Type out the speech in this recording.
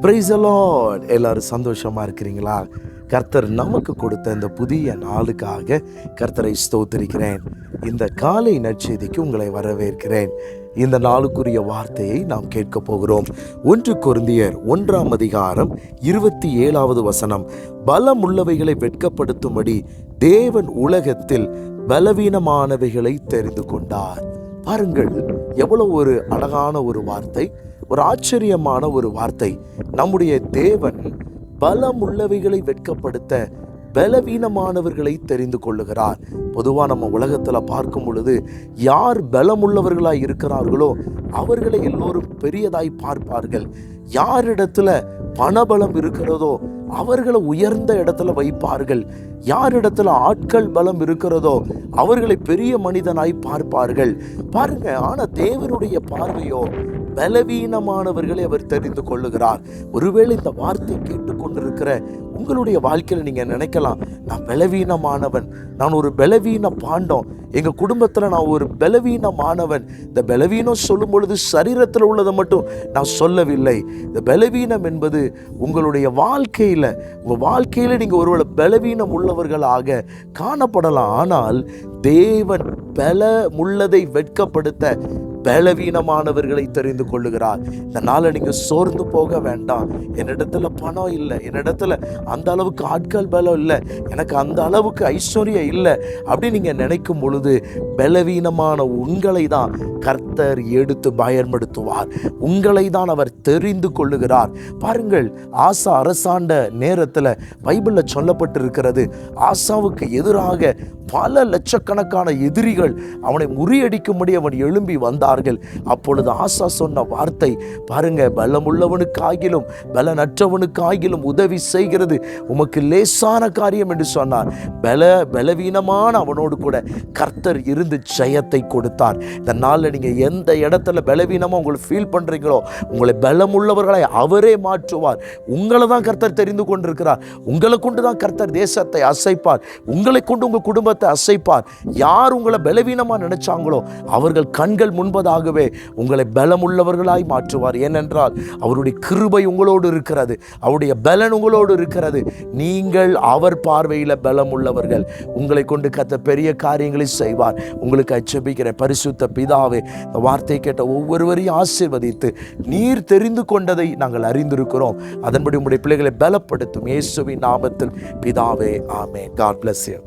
Price allot எல்லாரும் சந்தோஷமா இருக்கிறீங்களா? கர்த்தர் நமக்கு கொடுத்த இந்த புதிய நாளுக்காக கர்த்தரை ஸ்தோத்திருக்கிறேன். இந்த காலை நற்செய்திக்கு உங்களை வரவேற்கிறேன். இந்த நாளுக்குரிய வார்த்தையை நாம் கேட்க போகிறோம். ஒன்று குருந்தியர் ஒன்றாம் அதிகாரம் இருபத்தி ஏழாவது வசனம். பலம் உள்ளவைகளை வெட்கப்படுத்தும்படி தேவன் உலகத்தில் பலவீனமானவைகளை தெரிந்து கொண்டார். பாருங்கள் எவ்வளவு ஒரு அழகான ஒரு வார்த்தை. ஒரு ஆச்சரியமான ஒரு வார்த்தை. நம்முடைய தேவன் பலமுள்ளவைகளை வெட்கப்படுத்த பலவீனமானவர்களை தெரிந்து கொள்ளுகிறார். பொதுவாக நம்ம உலகத்தில் பார்க்கும் பொழுது யார் பலமுள்ளவர்களாக இருக்கிறார்களோ அவர்களை எல்லோரும் பெரியதாய் பார்ப்பார்கள். யாரிடத்துல பணபலம் இருக்கிறதோ அவர்களை உயர்ந்த இடத்துல வைப்பார்கள். யாரிடத்துல ஆட்கள் பலம் இருக்கிறதோ அவர்களை பெரிய மனிதனாய் பார்ப்பார்கள். பாருங்க ஆனா தேவனுடைய பார்வையோ பலவீனமானவர்களை அவர் தெரிந்து கொள்ளுகிறார். ஒருவேளை இந்த வார்த்தை கேட்டுக்கொண்டிருக்கிற உங்களுடைய வாழ்க்கையில் நீங்கள் நினைக்கலாம் நான் பலவீனமானவன் நான் ஒரு பலவீன பாண்டம் எங்கள் குடும்பத்தில் நான் ஒரு பலவீனமானவன். இந்த பலவீனம் சொல்லும் பொழுது சரீரத்தில் உள்ளதை மட்டும் நான் சொல்லவில்லை. இந்த பலவீனம் என்பது உங்களுடைய வாழ்க்கையில் உங்கள் வாழ்க்கையில் நீங்கள் ஒருவேளை பலவீனம் உள்ளவர்களாக காணப்படலாம். ஆனால் தேவன் பலமுள்ளதை வெட்கப்படுத்த பலவீனமானவர்களை தெரிந்து கொள்ளுகிறார். இதனால் நீங்கள் சோர்ந்து போக வேண்டாம். என்னிடத்துல பணம் இல்லை. என்னிடத்துல அந்த அளவுக்கு ஆட்கள் பலம் இல்லை. எனக்கு அந்த அளவுக்கு ஐஸ்வர்யம் இல்லை. அப்படின்னு நீங்கள் நினைக்கும் பொழுது பலவீனமான உங்களை தான் கர்த்தர் எடுத்து பயன்படுத்துவார். உங்களை தான் அவர் தெரிந்து கொள்ளுகிறார். பாருங்கள் ஆசா அரசாண்ட நேரத்தில் பைபிளில் சொல்லப்பட்டிருக்கிறது ஆசாவுக்கு எதிராக பல லட்சக்கணக்கான எதிரிகள் அவனை முறியடிக்கும்படி அவன் எழும்பி வந்தார்கள். அப்பொழுது ஆசா சொன்ன வார்த்தை பாருங்க பலமுள்ளவனுக்காகிலும் பலனற்றவனுக்காகிலும் உதவி செய்கிறது. உமக்கு லேசான காரியம் என்று சொன்னார். பல பலவீனமான அவனோடு கூட கர்த்தர் இருந்து ஜெயத்தை கொடுத்தார். இந்த நாளில் நீங்கள் எந்த இடத்துல பலவீனமாக உங்களை ஃபீல் பண்ணுறீங்களோ உங்களை பலமுள்ளவர்களை அவரே மாற்றுவார். உங்களை தான் கர்த்தர் தெரிந்து கொண்டிருக்கிறார். உங்களை கொண்டு தான் கர்த்தர் தேசத்தை அசைப்பார். உங்களை கொண்டு உங்கள் குடும்பத்தை அசைப்பார். யார் உங்களை பலவீனமாக நினைச்சாங்களோ அவர்கள் கண்கள் முன்பதாகவே உங்களை பலமுள்ளவர்களாய் மாற்றுவார். ஏனென்றால் அவருடைய கிருபை உங்களோடு இருக்கிறது. அவருடைய பலன் உங்களோடு இருக்கிறது. நீங்கள் அவர் பார்வையில் பலம் உள்ளவர்கள் உங்களை கொண்டு கத்த பெரிய காரியங்களை செய்வார். உங்களுக்கு அச்சபிக்கிற பரிசுத்த பிதாவே இந்த வார்த்தை கேட்ட ஒவ்வொருவரையும் ஆசீர்வதித்து நீர் தெரிந்து கொண்டதை நாங்கள் அறிந்திருக்கிறோம். அதன்படி உங்களுடைய பிள்ளைகளை பலப்படுத்தும். இயேசுவின் நாமத்தில் பிதாவே ஆமே காட் பிளஸ் யூ